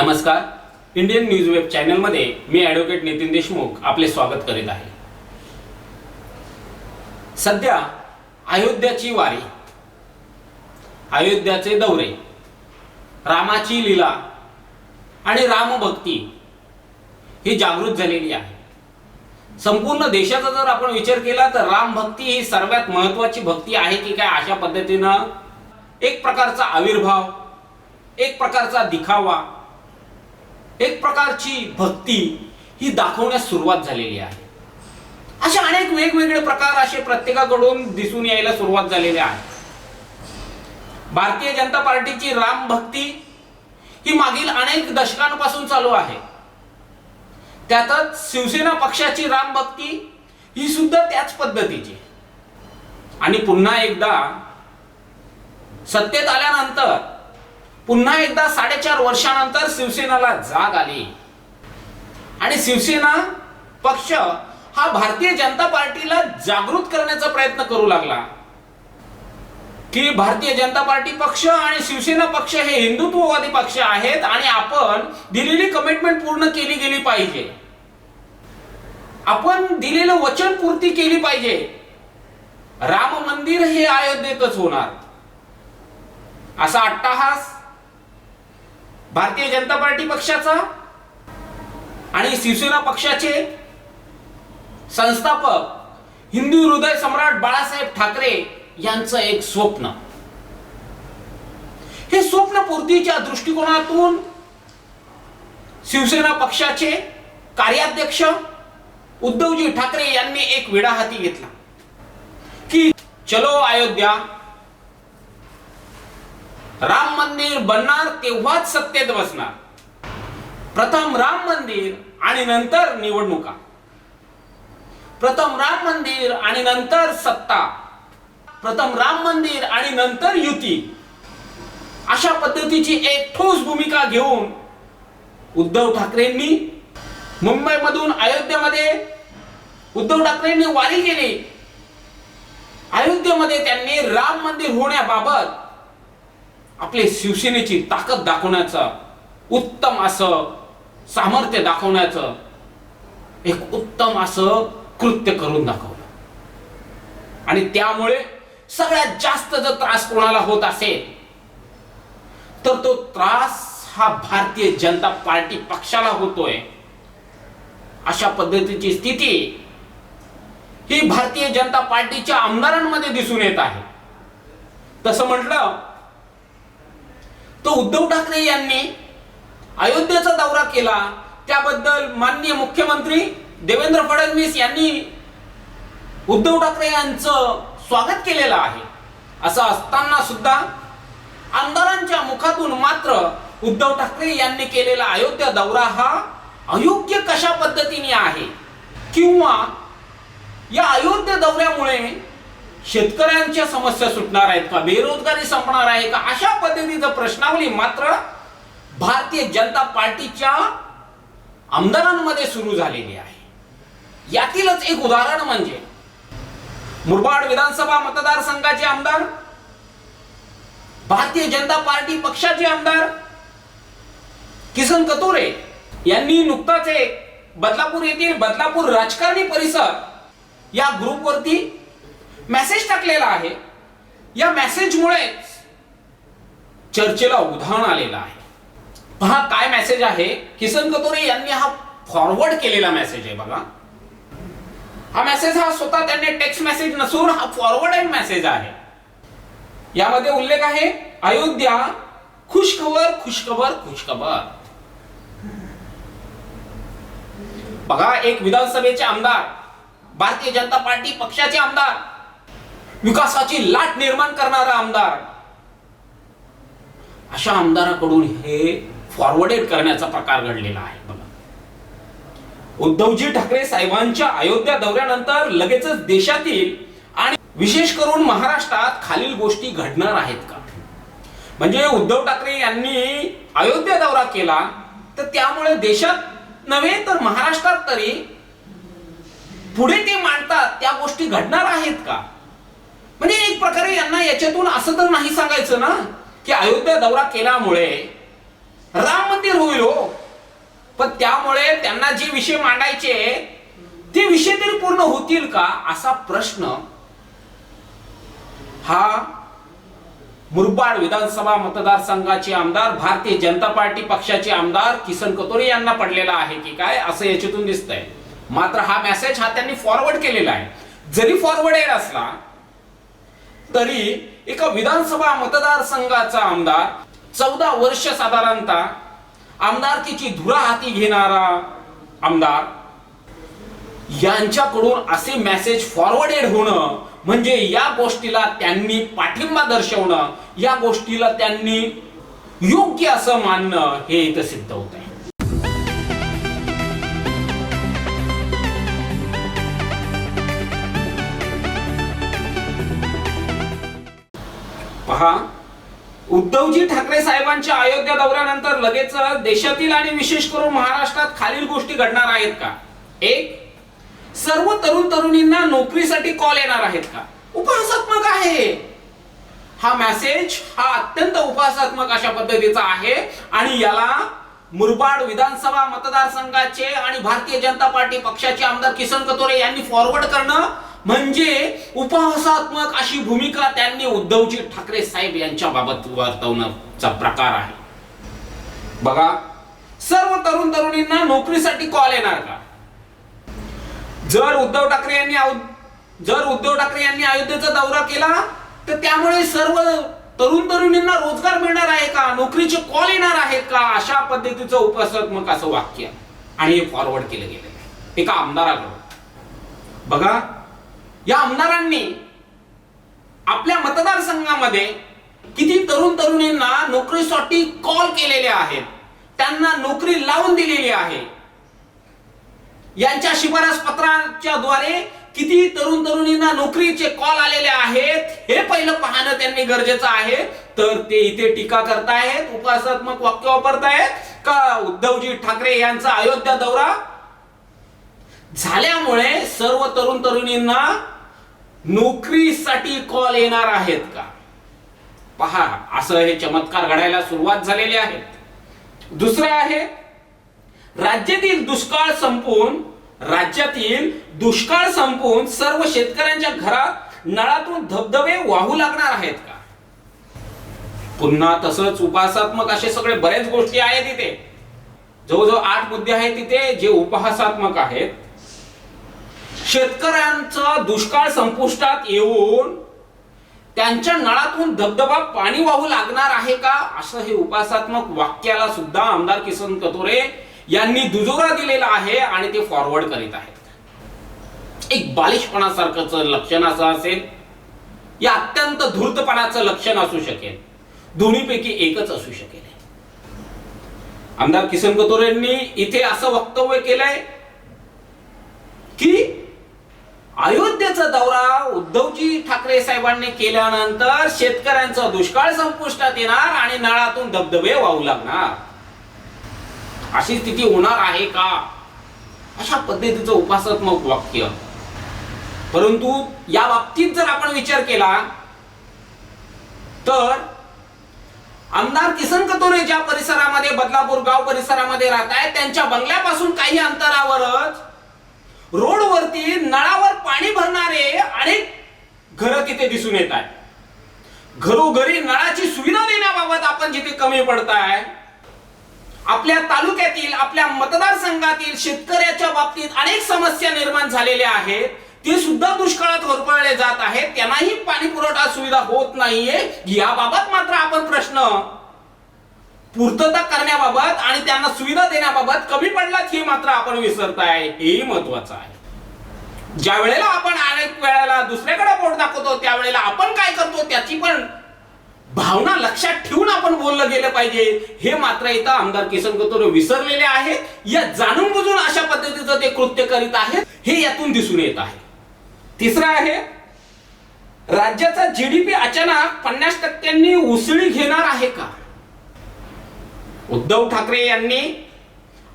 नमस्कार. Indian news web चॅनलमध्ये मी advocate Nitin Deshmukh आपले स्वागत करीत आहे. सध्या अयोध्याची वारी अयोध्याचे दौरे रामाची लीला आणि रामभक्ती ही जागृत झालेली आहे. संपूर्ण देशाचा जर आपण विचार केला तर रामभक्ती ही सर्वात महत्वाची भक्ती आहे की काय? अशा पद्धतीनं एक प्रकारचा आविर्भाव एक प्रकारचा दिखावा एक प्रकारची भक्ती ही दाखवण्यास सुरुवात झालेली आहे. असे अनेक वेगवेगळे प्रकार असे प्रत्येकाकडून दिसून यायला सुरुवात झालेली आहे. भारतीय जनता पार्टीची राम भक्ती ही मागील अनेक दशकांपासून चालू आहे. त्यातच शिवसेना पक्षाची राम भक्ती ही सुद्धा त्याच पद्धतीची. आणि पुन्हा एकदा सत्तेत आल्यानंतर पुन्हा एकदा साडेचार वर्षानंतर शिवसेनाला जाग आली. आणि शिवसेना पक्ष हा भारतीय जनता पार्टीला जागृत करण्याचा प्रयत्न करू लागला. की भारतीय जनता पार्टी पक्ष आणि शिवसेना पक्ष हे हिंदुत्ववादी पक्ष आहेत आणि आपण दिलेली कमिटमेंट पूर्ण केली गेली पाहिजे. आपण दिलेलं वचन पूर्ती केली पाहिजे. राम मंदिर हे अयोध्येतच होणार. असा अट्टाहास भारतीय जनता पार्टी पक्षाचा आणि शिवसेना पक्षाचे संस्थापक हिंदू हृदय सम्राट बाळासाहेब ठाकरे यांचं एक स्वप्न. हे स्वप्न पूर्तीच्या दृष्टिकोनातून शिवसेना पक्षाचे कार्याध्यक्ष उद्धवजी ठाकरे यांनी एक विडा हाती घेतला. की चलो अयोध्या राम मंदिर बनणार तेव्हाच सत्तेत बसणार प्रथम राम मंदिर आणि नंतर निवडणुका. प्रथम राम मंदिर आणि नंतर सत्ता. प्रथम राम मंदिर आणि नंतर युती. अशा पद्धतीची एक ठोस भूमिका घेऊन उद्धव ठाकरेंनी मुंबईमधून अयोध्येमध्ये उद्धव ठाकरेंनी वारी केली. अयोध्येमध्ये त्यांनी राम मंदिर होण्याबाबत आपले शिवसेनेची ताकद दाखवण्याचं उत्तम असं सामर्थ्य दाखवण्याचं एक उत्तम असं कृत्य करून दाखवलं. आणि त्यामुळे सगळ्यात जास्त जर त्रास कोणाला होत असेल तर तो त्रास हा भारतीय जनता पार्टी पक्षाला होतोय. अशा पद्धतीची स्थिती ही भारतीय जनता पार्टीच्या आमदारांमध्ये दिसून येत आहे. तसं म्हटलं तो उद्धव ठाकरे यांनी अयोध्येचा दौरा केला. त्याबद्दल माननीय मुख्यमंत्री देवेंद्र फडणवीस यांनी उद्धव ठाकरे यांचं स्वागत केलेलं आहे. असं असताना सुद्धा आमदारांच्या मुखातून मात्र उद्धव ठाकरे यांनी केलेला अयोध्या दौरा हा अयोग्य कशा पद्धतीने आहे? किंवा या अयोध्या दौऱ्यामुळे शेतकऱ्यांच्या समस्या सुटणार आहेत का? बेरोजगारी संपणार आहे का? अशा पद्धतीचं प्रश्नावली मात्र भारतीय जनता पार्टीच्या आमदारांमध्ये सुरू झालेली आहे. यातीलच एक उदाहरण म्हणजे मुरबाड विधानसभा मतदारसंघाचे आमदार भारतीय जनता पार्टी पक्षाचे आमदार किसन कतोरे यांनी नुकताच एक बदलापूर येथील बदलापूर राजकारणी परिसर या ग्रुपवरती मेसेज टाकलेला आहे. या मेसेजमुळे चर्चेला उधाण आलेलं आहे. पहा काय मेसेज आहे? किसन कतोरे यांनी हा फॉरवर्ड केलेला मेसेज आहे बघा. हा मेसेज हा स्वतः त्यांनी टेक्स्ट मेसेज नसून हा फॉरवर्ड मेसेज आहे. यामध्ये उल्लेख आहे अयोध्या खुशखबर खुशखबर खुशखबर. बघा एक विधानसभेचे आमदार भारतीय जनता पार्टी पक्षाचे आमदार विकासाची लाट निर्माण करणारा आमदार. अशा आमदाराकडून हे फॉरवर्डेड करण्याचा प्रकार घडलेला आहे बघा. उद्धवजी ठाकरे साहेबांच्या अयोध्या दौऱ्यानंतर लगेचच देशातील आणि विशेष करून महाराष्ट्रात खालील गोष्टी घडणार आहेत का? म्हणजे उद्धव ठाकरे यांनी अयोध्या दौरा केला तर त्यामुळे देशात नव्हे तर महाराष्ट्रात तरी पुढे ते मांडतात त्या गोष्टी घडणार आहेत का? म्हणजे एक प्रकारे यांना याच्यातून असं तर नाही सांगायचं ना की अयोध्या दौरा केल्यामुळे राम मंदिर होईल हो. पण त्यामुळे त्यांना जे विषय मांडायचे ते विषय तरी पूर्ण होतील का असा प्रश्न हा मुरबाड विधानसभा मतदारसंघाचे आमदार भारतीय जनता पार्टी पक्षाचे आमदार किसन कतोरे यांना पडलेला आहे की काय असं याच्यातून दिसतंय. मात्र हा मेसेज हा त्यांनी फॉरवर्ड केलेला आहे. जरी फॉरवर्ड येत असला तरी एका विधानसभा मतदारसंघाचा आमदार चौदा वर्ष साधारणतः आमदारकीची धुरा हाती घेणारा आमदार यांच्याकडून असे मेसेज फॉरवर्डेड होणं म्हणजे या गोष्टीला त्यांनी पाठिंबा दर्शवणं या गोष्टीला त्यांनी योग्य असं मानणं हे इथं सिद्ध होत आहे पहा. उद्धवजी ठाकरे साहेबांच्या अयोध्या दौऱ्यानंतर लगेच देशातील आणि विशेष करून महाराष्ट्रात खालील गोष्टी घडणार आहेत का? एक सर्व तरुण तरुणींना नोकरीसाठी कॉल येणार आहेत का? उपहासात्मक आहे. हा मेसेज हा अत्यंत उपहासात्मक अशा पद्धतीचा आहे आणि याला मुरबाड विधानसभा मतदारसंघाचे आणि भारतीय जनता पार्टी पक्षाचे आमदार किसन कतोरे यांनी फॉरवर्ड करणं म्हणजे उपहासात्मक अशी भूमिका त्यांनी उद्धवजी ठाकरे साहेब यांच्या बाबत वर्तवण्याचा प्रकार आहे. बघा सर्व तरुण तरुणींना नोकरीसाठी कॉल येणार का? जर उद्धव ठाकरे यांनी जर उद्धव ठाकरे यांनी अयोध्येचा दौरा केला तर त्यामुळे सर्व तरुण तरुणींना रोजगार मिळणार आहे का? नोकरीचे कॉल येणार आहेत का? अशा पद्धतीचं उपहासात्मक असं वाक्य. आणि हे फॉरवर्ड केलं गेलं एका आमदाराकडून. बघा या आमदारांनी आपल्या मतदारसंघामध्ये किती तरुण तरुणींना नोकरीसाठी कॉल केलेले आहेत. त्यांना नोकरी लावून दिलेली आहे. यांच्या शिफारस पत्राच्या द्वारे किती तरुण तरुणींना नोकरीचे कॉल आलेले आहेत हे पहिलं पाहणं त्यांनी गरजेचं आहे. तर ते इथे टीका करतायत उपासात्मक वाक्य वापरतायत. का उद्धवजी ठाकरे यांचा अयोध्या दौरा? झाल्यामुळे सर्व तरुण तरुणींना नोकरीसाठी कॉल येणार आहेत का? पहा असं हे चमत्कार घडायला सुरुवात झालेली आहे. दुसरं आहे राज्यातील दुष्काळ संपून राज्यातील दुष्काळ संपून सर्व शेतकऱ्यांच्या घरात नळातून धबधबे वाहू लागणार आहेत का? पुन्हा तसंच उपहासात्मक असे सगळे बरेच गोष्टी आहेत तिथे जवळजवळ आठ मुद्दे आहेत तिथे जे उपहासात्मक आहेत. शेतकऱ्यांचा दुष्काळ संपुष्टात येऊन त्यांच्या नळातून धबधबा पाणी वाहू लागणार आहे का? असं हे उपासात्मक वाक्याला सुद्धा आमदार किसन कतोरे यांनी दुजोरा दिलेला आहे आणि ते फॉरवर्ड करीत आहेत. एक बालिशपणासारखंच लक्षण असं असेल. या अत्यंत धूर्तपणाचं लक्षण असू शकेल. दोन्हीपैकी एकच असू शकेल. आमदार किसन कतोरे यांनी इथे असं वक्तव्य केलंय की अयोध्येचा दौरा उद्धवजी ठाकरे साहेबांनी केल्यानंतर शेतकऱ्यांचा दुष्काळ संपुष्टात येणार आणि नळातून धबधबे वाहू लागणार. अशी स्थिती होणार आहे का? अशा पद्धतीचं उपासात्मक वाक्य. परंतु या बाबतीत जर आपण विचार केला तर आमदार किसन कतोरे ज्या परिसरामध्ये बदलापूर गाव परिसरामध्ये राहत आहेत त्यांच्या बंगल्यापासून काही अंतरावरच रोडवरती नळावर पाणी भरणारे अनेक घरं तिथे दिसून येत आहे घरोघरी नळाची सुविधा देण्याबाबत आपण जिथे कमी पडताय आपल्या तालुक्यातील आपल्या मतदारसंघातील शेतकऱ्याच्या बाबतीत अनेक समस्या निर्माण झालेल्या आहेत. ते सुद्धा दुष्काळात होरपळले जात आहेत. त्यांनाही पाणी पुरवठा सुविधा होत नाहीये. याबाबत मात्र आपण प्रश्न पूर्तता करण्याबाबत आणि त्यांना सुविधा देण्याबाबत कमी पडलात हे मात्र आपण विसरताय. हेही महत्वाचं आहे. ज्या वेळेला आपण अनेक वेळेला दुसऱ्याकडे बोट दाखवतो त्यावेळेला आपण काय करतो त्याची पण भावना लक्षात ठेवून आपण बोललं गेलं पाहिजे. हे मात्र इथं आमदार किसन कतोरे विसरलेले आहेत. या जाणून बुजून अशा पद्धतीचं ते कृत्य करीत आहेत. हे यातून दिसून येत आहे. तिसरं आहे राज्याचा जीडीपी अचानक पन्नास टक्क्यांनी उसळी घेणार आहे का? उद्धव ठाकरे यांनी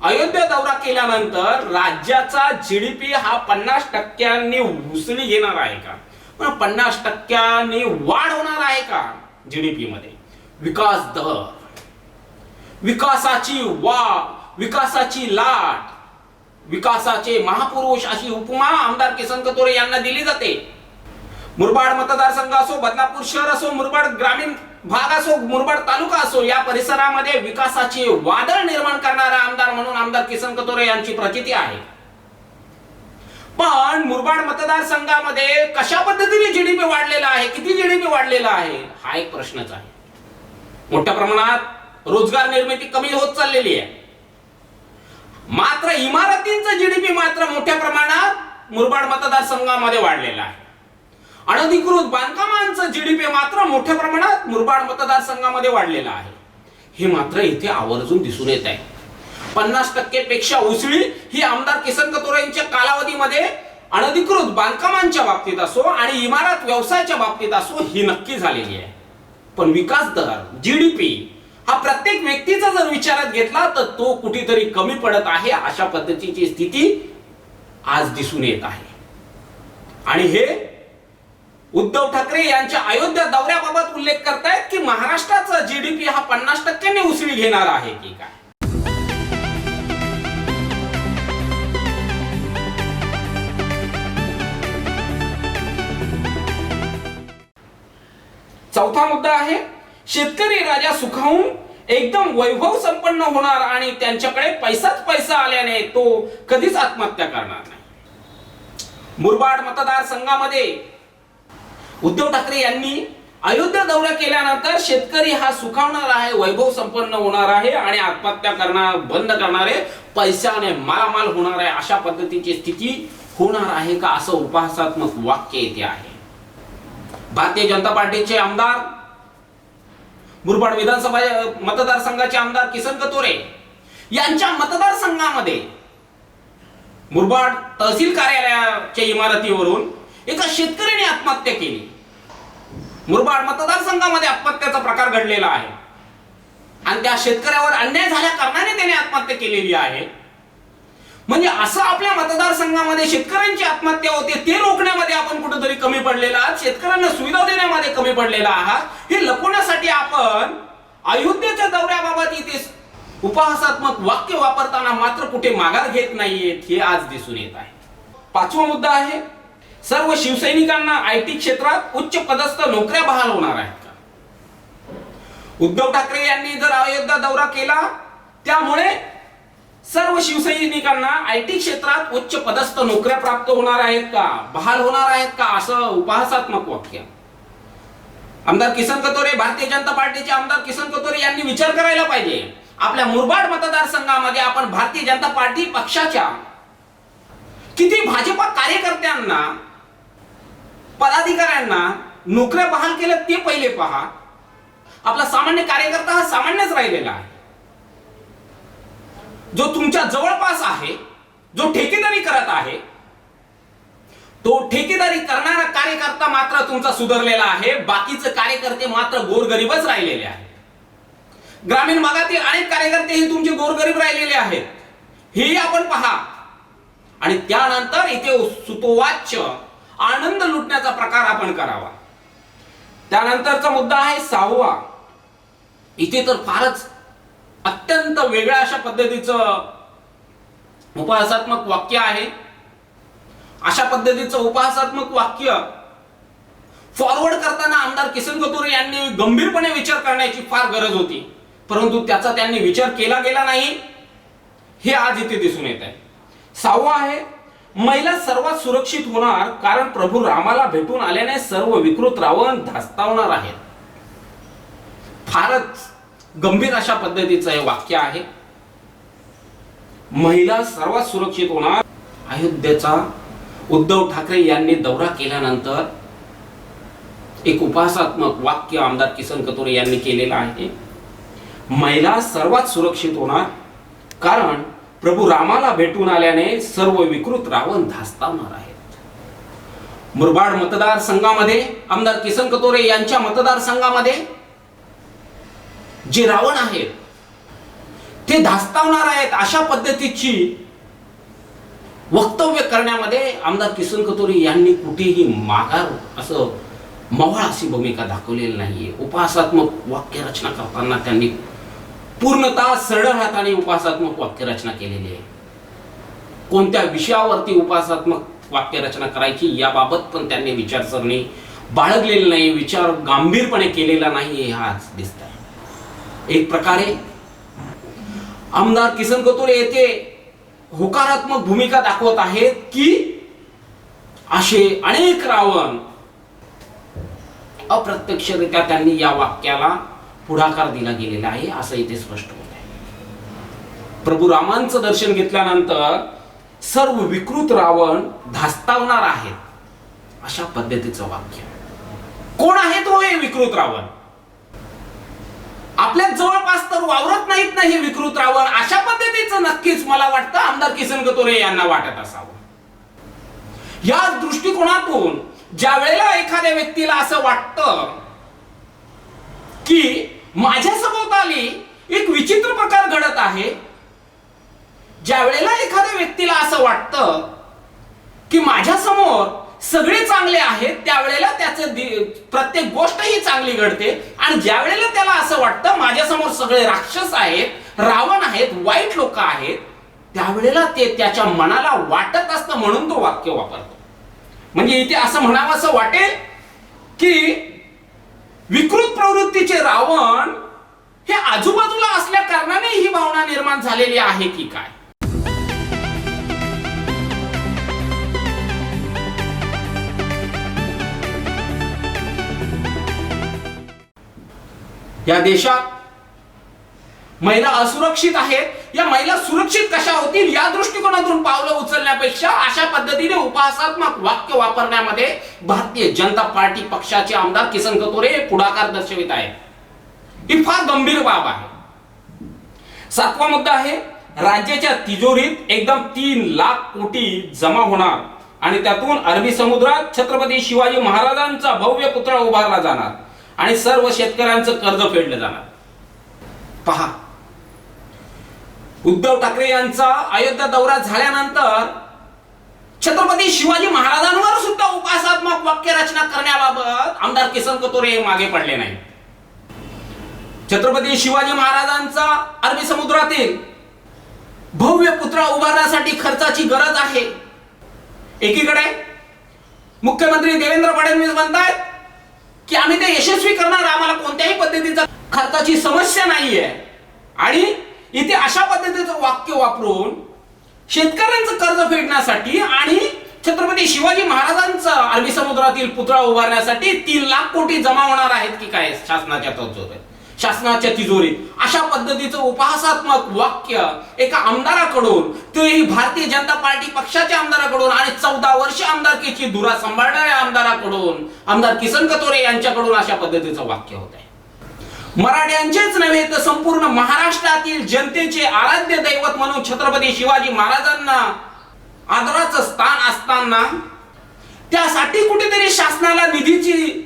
अयोध्या दौरा केल्यानंतर राज्याचा जीडीपी हा पन्नास टक्क्यांनी उसळी घेणार आहे का? पण पन्नास टक्क्यांनी वाढ होणार आहे का जीडीपी मध्ये? विकास दर. विकासाची वा विकासाची लाट. विकासाचे महापुरुष अशी उपमा आमदार किसन कतोरे यांना दिली जाते. मुरबाड मतदारसंघ असो बदलापूर शहर असो मुरबाड ग्रामीण भाग असो मुरबाड तालुका असो या परिसरामध्ये विकासाची वादळ निर्माण करणारा आमदार म्हणून आमदार किसन कतोरे यांची प्रचिती आहे. पण मुरबाड मतदारसंघामध्ये कशा पद्धतीने जीडीपी वाढलेला आहे? किती जीडीपी वाढलेला आहे? हा एक प्रश्नच आहे. मोठ्या प्रमाणात रोजगार निर्मिती कमी होत चाललेली आहे. मात्र इमारतींचं जीडीपी मात्र मोठ्या प्रमाणात मुरबाड मतदारसंघामध्ये वाढलेला आहे. अनधिकृत बांधकामांचं जीडीपी मात्र मोठ्या प्रमाणात मुरबाड मतदारसंघामध्ये वाढलेलं आहे. हे मात्र इथे आवर्जून दिसून येत आहे. पन्नास टक्के पेक्षा उसळी ही आमदार किसन कतोरे यांच्या कालावधीमध्ये अनधिकृत बांधकामांच्या बाबतीत असो आणि इमारत व्यवसायाच्या बाबतीत असो ही नक्की झालेली आहे. पण विकास दर जीडीपी हा प्रत्येक व्यक्तीचा जर विचारात घेतला तर तो कुठेतरी कमी पडत आहे अशा पद्धतीची स्थिती आज दिसून येत आहे. आणि हे उद्धव ठाकरे यांच्या अयोध्या दौऱ्याबाबत उल्लेख करतायत की महाराष्ट्राचा जीडीपी हा पन्नास टक्क्यांनी उसळी घेणार आहे की काय? चौथा मुद्दा आहे शेतकरी राजा सुखावून एकदम वैभव संपन्न होणार आणि त्यांच्याकडे पैसाच पैसा आल्याने तो कधीच आत्महत्या करणार नाही. मुरबाड मतदारसंघामध्ये उद्धव ठाकरे यांनी अयोध्या दौरा केल्यानंतर शेतकरी हा सुखावणार आहे वैभव संपन्न होणार आहे आणि आत्महत्या करणार बंद करणारे पैशाने मालामाल होणार आहे अशा पद्धतीची स्थिती होणार आहे का असं उपहासात्मक वाक्य येथे आहे. भारतीय जनता पार्टीचे आमदार मुरबाड विधानसभा मतदारसंघाचे आमदार किसन कतोरे यांच्या मतदारसंघामध्ये मुरबाड तहसील कार्यालयाच्या इमारतीवरून एका शेतकऱ्याने आत्महत्या केली. मुरबाड मतदारसंघामध्ये आत्महत्याचा प्रकार घडलेला आहे. आणि त्या शेतकऱ्यावर अन्याय झाल्या कारणाने त्याने आत्महत्या केलेली आहे. म्हणजे असं आपल्या मतदारसंघामध्ये शेतकऱ्यांची आत्महत्या होते ते रोखण्यामध्ये आपण कुठेतरी कमी पडलेला आहात शेतकऱ्यांना सुविधा देण्यामध्ये कमी पडलेला आहात हे लपवण्यासाठी आपण अयोध्येच्या दौऱ्याबाबत इथे उपहासात्मक वाक्य वापरताना मात्र कुठे माघार घेत नाहीयेत हे आज दिसून येत आहे. पाचवा मुद्दा आहे सर्व शिवसैनिकांना आय टी क्षेत्रात उच्च पदस्थ नोकऱ्या बहाल होणार आहेत का? उद्धव ठाकरे यांनी जर अयोध्या दौरा केला त्यामुळे सर्व शिवसैनिकांना आय टी क्षेत्रात उच्च पदस्थ नोकऱ्या प्राप्त होणार आहेत का? बहाल होणार आहेत का? असं उपहासात्मक वाक्य. आमदार किसन कतोरे भारतीय जनता पार्टीचे आमदार किसन कतोरे यांनी विचार करायला पाहिजे. आपल्या मुरबाड मतदारसंघामध्ये आपण भारतीय जनता पार्टी पक्षाच्या किती भाजपा कार्यकर्त्यांना पदाधिकाऱ्यांना नोकऱ्या बहाल केल्या ते पहिले पहा. आपला सामान्य कार्यकर्ता हा सामान्यच राहिलेला आहे. जो तुमच्या जवळपास आहे जो ठेकेदारी करत आहे तो ठेकेदारी करणारा कार्यकर्ता मात्र तुमचा सुधारलेला आहे. बाकीचे कार्यकर्ते मात्र गोरगरीबच राहिलेले आहेत. ग्रामीण भागातील अनेक कार्यकर्ते हे तुमचे गोरगरीब राहिलेले आहेत. हेही आपण पहा. आणि त्यानंतर इथे सुतोवाच्य आनंद लुटण्याचा प्रकार आपण करावा. त्यानंतरचा मुद्दा आहे सहावा. इथे तर फारच अत्यंत वेगळ्या अशा पद्धतीचं उपहासात्मक वाक्य आहे. अशा पद्धतीचं उपहासात्मक वाक्य फॉरवर्ड करताना आमदार किसन कतोरे यांनी गंभीरपणे विचार करण्याची फार गरज होती. परंतु त्याचा त्यांनी विचार केला गेला नाही. हे आज इथे दिसून येत आहे. सहावा आहे महिला सर्वात सुरक्षित होणार कारण प्रभू रामाला भेटून आल्याने सर्व विकृत रावण धास्तावणार आहेत. फारच गंभीर अशा पद्धतीचं हे वाक्य आहे. महिला सर्वात सुरक्षित होणार. अयोध्येचा उद्धव ठाकरे यांनी दौरा केल्यानंतर एक उपहासात्मक वाक्य आमदार किसन कतोरे यांनी केलेलं आहे. महिला सर्वात सुरक्षित होणार कारण प्रभू रामाला भेटून आल्याने सर्व विकृत रावण धास्तावणार आहेत. मुरबाड मतदारसंघामध्ये आमदार किसन कतोरे यांच्या मतदारसंघामध्ये जे रावण आहेत ते धास्तावणार आहेत अशा पद्धतीची वक्तव्य करण्यामध्ये आमदार किसन कतोरे यांनी कुठेही माघार असं मवाळ अशी भूमिका दाखवलेली नाहीये. उपहासात्मक वाक्य रचना करताना त्यांनी पूर्णतः सरळ हाताने उपासात्मक वाक्यरचना केलेली आहे. कोणत्या विषयावरती उपासात्मक वाक्यरचना करायची याबाबत पण त्यांनी विचारसरणी बाळगलेली नाही विचार गांभीरपणे केलेला नाही हे आज दिसत आहे एक प्रकारे आमदार किसन कतोरे येथे होकारात्मक भूमिका दाखवत आहेत की असे अनेक रावण अप्रत्यक्षरित्या त्यांनी या वाक्याला पुढाकार दिला गेलेला आहे असं इथे स्पष्ट होत आहे. प्रभू रामांचं दर्शन घेतल्यानंतर सर्व विकृत रावण धास्तावणार आहेत अशा पद्धतीचं वाक्य. कोण आहे तो हो हे विकृत रावण? आपल्या जवळपास तर वावरत नाहीत ना हे विकृत रावण अशा पद्धतीचं नक्कीच मला वाटतं आमदार किसन गतोरे यांना वाटत असावं. या दृष्टिकोनातून ज्या वेळेला एखाद्या व्यक्तीला असं वाटतं की माझ्या सभोवताली एक विचित्र प्रकार घडत आहे. ज्या वेळेला एखाद्या व्यक्तीला असं वाटतं की माझ्यासमोर सगळे चांगले आहेत त्यावेळेला त्याचं प्रत्येक गोष्ट ही चांगली घडते. आणि ज्या वेळेला त्याला असं वाटतं माझ्यासमोर सगळे राक्षस आहेत रावण आहेत वाईट लोक आहेत त्यावेळेला ते त्याच्या मनाला वाटत असतं म्हणून तो वाक्य वापरतो. म्हणजे इथे असं म्हणावं असं वाटेल की विकृत प्रवृत्तीचे रावण हे आजूबाजूला असल्या कारणाने ही भावना निर्माण झालेली आहे की काय? या देशात महिला असुरक्षित आहेत. या महिला सुरक्षित कशा होतील या दृष्टिकोनातून पावलं उचलण्यापेक्षा अशा पद्धतीने उपहासात्मक वाक्य वापरण्यामध्ये भारतीय जनता पार्टी पक्षाचे आमदार किसन कतोरे हे पुढाकार दर्शवित आहेत. ही फार गंभीर बाब आहे. सातवा मुद्दा आहे राज्याच्या तिजोरीत एकदम तीन लाख कोटी जमा होणार आणि त्यातून अरबी समुद्रात छत्रपती शिवाजी महाराजांचा भव्य पुतळा उभारला जाणार आणि सर्व शेतकऱ्यांचं कर्ज फेडलं जाणार. पहा उद्धव ठाकरे यांचा अयोध्या दौरा झाल्यानंतर छत्रपती शिवाजी महाराजांवर सुद्धा उपासात्मक वाक्य रचना करण्याबाबत आमदार किसन कतोरे हे मागे पडले नाही छत्रपती शिवाजी महाराजांचा अरबी समुद्रातील भव्य पुतळा उभारण्यासाठी खर्चाची गरज आहे. एकीकडे मुख्यमंत्री देवेंद्र फडणवीस म्हणतात की आम्ही ते यशस्वी करणार आम्हाला कोणत्याही पद्धतीचा खर्चाची समस्या नाहीये. आणि इथे अशा पद्धतीचं वाक्य वापरून शेतकऱ्यांचं कर्ज फेडण्यासाठी आणि छत्रपती शिवाजी महाराजांचा अरबी समुद्रातील पुतळा उभारण्यासाठी तीन लाख कोटी जमा होणार आहेत की काय? शासनाच्या तिजोरीत शासनाच्या तिजोरीत. अशा पद्धतीचं उपहासात्मक वाक्य एका आमदाराकडून तेही भारतीय जनता पार्टी पक्षाच्या आमदाराकडून आणि चौदा वर्ष आमदारकीची धुरा सांभाळणाऱ्या आमदाराकडून आमदार किसन कतोरे यांच्याकडून अशा पद्धतीचं वाक्य होत आहे मराठ्यांचेच नव्हे तर संपूर्ण महाराष्ट्रातील जनतेचे आराध्य दैवत म्हणून छत्रपती शिवाजी महाराजांना आदराचं स्थान असताना त्यासाठी कुठेतरी शासनाला निधीची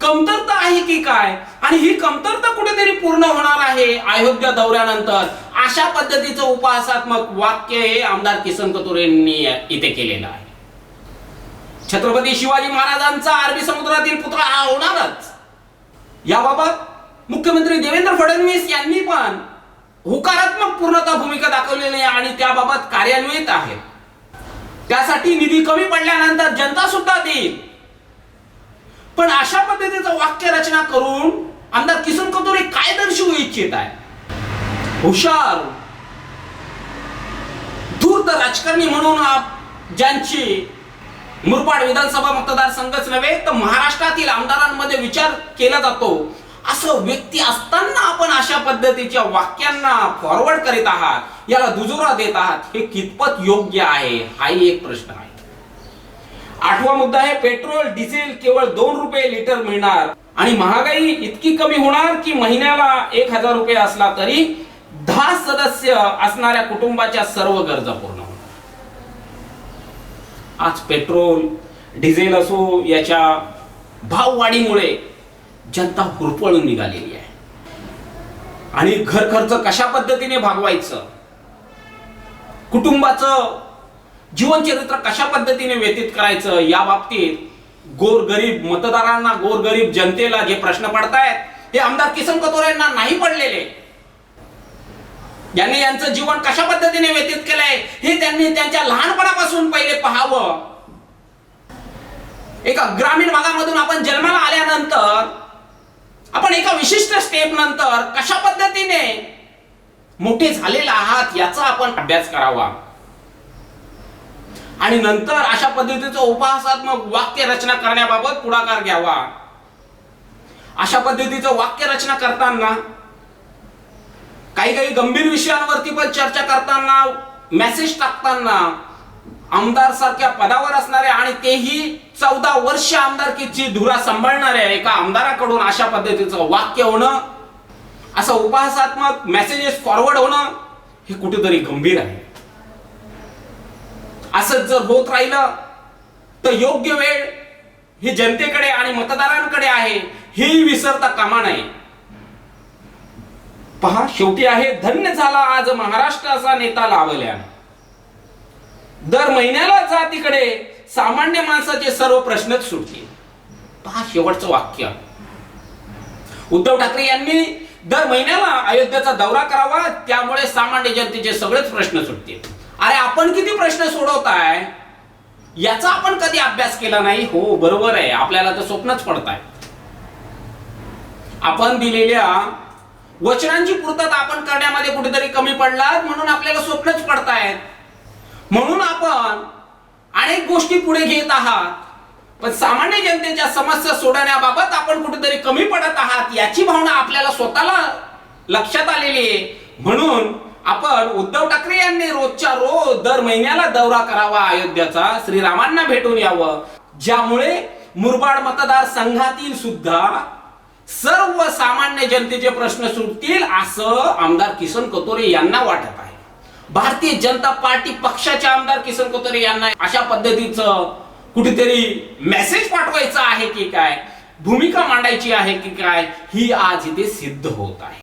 कमतरता आहे की काय? आणि ही कमतरता कुठेतरी पूर्ण होणार आहे अयोध्या दौऱ्यानंतर. अशा पद्धतीचं उपहासात्मक वाक्य हे आमदार किसन कतोरे यांनी इथे केलेलं आहे. छत्रपती शिवाजी महाराजांचा अरबी समुद्रातील पुतळा हा होणारच याबाबत मुख्यमंत्री देवेंद्र फडणवीस यांनी पण होकारात्मक पूर्णता भूमिका दाखवलेली आहे आणि त्याबाबत कार्यान्वित आहे. त्यासाठी निधी कमी पडल्यानंतर जनता सुद्धा देईल. पण अशा पद्धतीचं वाक्य रचना करून आमदार किसन कतोरे काय दर्शवू इच्छित आहे. हुशार धूर्त राजकारणी म्हणून आप- ज्यांची मुरबाड विधानसभा मतदारसंघच नव्हे तर महाराष्ट्रातील आमदारांमध्ये विचार केला जातो. असं व्यक्ती असताना आपण अशा पद्धतीच्या वाक्यांना फॉरवर्ड करीत आहात याला दुजोरा देत आहात हे कितपत योग्य आहे हाही एक प्रश्न आहे. आठवा मुद्दा आहे पेट्रोल डिझेल केवळ दोन रुपये लिटर मिळणार आणि महागाई इतकी कमी होणार की महिन्याला एक हजार रुपये असला तरी दहा सदस्य असणाऱ्या कुटुंबाच्या सर्व गरजा पूर्ण होणार. आज पेट्रोल डिझेल असो याच्या भाववाढीमुळे जनता हुरपळून निघालेली आहे. आणि घर खर्च कशा पद्धतीने भागवायचं? कुटुंबाचं जीवनचरित्र कशा पद्धतीने व्यतीत करायचं? या बाबतीत गोरगरीब मतदारांना गोरगरीब जनतेला जे प्रश्न पडतायत हे आमदार किसन कतोरे यांना नाही पडलेले. यांनी यांचं जीवन कशा पद्धतीने व्यतीत केलंय हे त्यांनी त्यांच्या लहानपणापासून पहिले पाहावं. एका ग्रामीण भागामधून आपण जन्माला आल्यानंतर आपण एका विशिष्ट स्टेप नंतर कशा पद्धतीने मोठे झालेले आहात याचा आपण अभ्यास करावा. आणि नंतर अशा पद्धतीचं उपहासात्मक वाक्य रचना करण्याबाबत पुढाकार घ्यावा. अशा पद्धतीचं वाक्य रचना करताना काही काही गंभीर विषयांवरती पण चर्चा करताना मेसेज टाकताना आमदार सारख्या पदावर असणाऱ्या आणि तेही चौदा वर्ष आमदारकीची धुरा सांभाळणाऱ्या एका आमदाराकडून अशा पद्धतीचं वाक्य होणं असं उपहासात्मक मेसेजेस फॉरवर्ड होणं हे कुठेतरी गंभीर आहे. असंच जर होत राहिलं तर योग्य वेळ ही जनतेकडे आणि मतदारांकडे आहे हेही विसरता कामा नये. पहा शेवटी आहे धन्य झाला आज महाराष्ट्र असा नेता लाभल्या दर महिन्याला जा तिकडे. सामान्य माणसाचे सर्व प्रश्नच सुटतील. पहा शेवटचं वाक्य. उद्धव ठाकरे यांनी दर महिन्याला अयोध्येचा दौरा करावा त्यामुळे सामान्य जनतेचे सगळेच प्रश्न सुटतील. अरे आपण किती प्रश्न सोडवताय? याचा आपण कधी अभ्यास केला नाही? हो बरोबर आहे. आपल्याला तर स्वप्नच पडत आहे आपण दिलेल्या वचनांची पूर्तता आपण करण्यामध्ये कुठेतरी कमी पडलात म्हणून आपल्याला स्वप्नच पडतायत. म्हणून आपण अनेक गोष्टी पुढे घेत आहात. पण सामान्य जनतेच्या समस्या सोडवण्याबाबत आपण कुठेतरी कमी पडत आहात याची भावना आपल्याला स्वतःला लक्षात आलेली आहे. म्हणून आपण उद्धव ठाकरे यांनी रोजच्या रोज दर महिन्याला दौरा करावा अयोध्याचा श्रीरामांना भेटून यावं. ज्यामुळे मुरबाड मतदार संघातील सुद्धा सर्व सामान्य जनतेचे प्रश्न सुटतील असं आमदार किसन कतोरे यांना वाटत आहे. भारतीय जनता पार्टी पक्षाचे आमदार किसन कोतरे यांना अशा पद्धतीचं कुठेतरी मेसेज पाठवायचा आहे की काय? भूमिका मांडायची आहे की काय? ही आज इथे सिद्ध होत आहे.